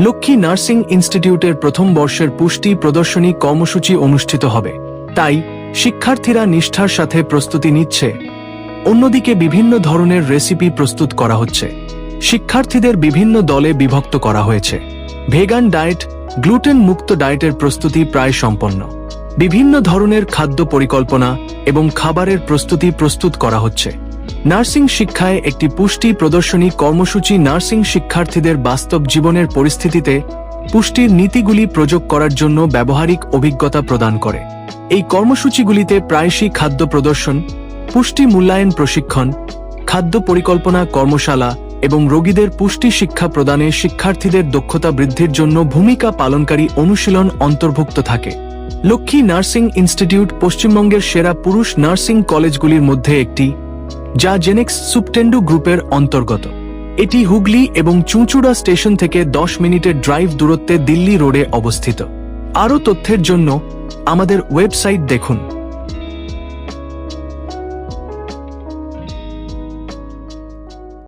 Lakshmi nursing ইনস্টিটিউটের প্রথম বর্ষের পুষ্টি প্রদর্শনী কর্মসূচি অনুষ্ঠিত হবে। তাই শিক্ষার্থীরা নিষ্ঠার সাথে প্রস্তুতি নিচ্ছে। অন্যদিকে বিভিন্ন ধরনের রেসিপি প্রস্তুত করা হচ্ছে। শিক্ষার্থীদের বিভিন্ন দলে বিভক্ত করা হয়েছে। ভেগান ডায়েট গ্লুটেন মুক্ত ডায়েটের প্রস্তুতি প্রায় সম্পন্ন। বিভিন্ন ধরনের খাদ্য পরিকল্পনা এবং খাবারের প্রস্তুতি প্রস্তুত করা হচ্ছে। নার্সিং শিক্ষায় একটি পুষ্টি প্রদর্শনী কর্মসূচি নার্সিং শিক্ষার্থীদের বাস্তব জীবনের পরিস্থিতিতে পুষ্টির নীতিগুলি প্রয়োগ করার জন্য ব্যবহারিক অভিজ্ঞতা প্রদান করে। এই কর্মসূচিগুলিতে প্রায়শই খাদ্য প্রদর্শন, পুষ্টি মূল্যায়ন প্রশিক্ষণ, খাদ্য পরিকল্পনা কর্মশালা এবং রোগীদের পুষ্টি শিক্ষা প্রদানে শিক্ষার্থীদের দক্ষতা বৃদ্ধির জন্য ভূমিকা পালনকারী অনুশীলন অন্তর্ভুক্ত থাকে। লক্ষ্মী নার্সিং ইনস্টিটিউট পশ্চিমবঙ্গের সেরা পুরুষ নার্সিং কলেজগুলির মধ্যে একটি। যা জেনেক্স সুপটেন্ডু গ্রুপের অন্তর্গত। এটি হুগলি এবং চুঁচুড়া স্টেশন থেকে দশ মিনিটের ড্রাইভ দূরত্বে দিল্লি রোডে অবস্থিত। আরও তথ্যের জন্য আমাদের ওয়েবসাইট দেখুন।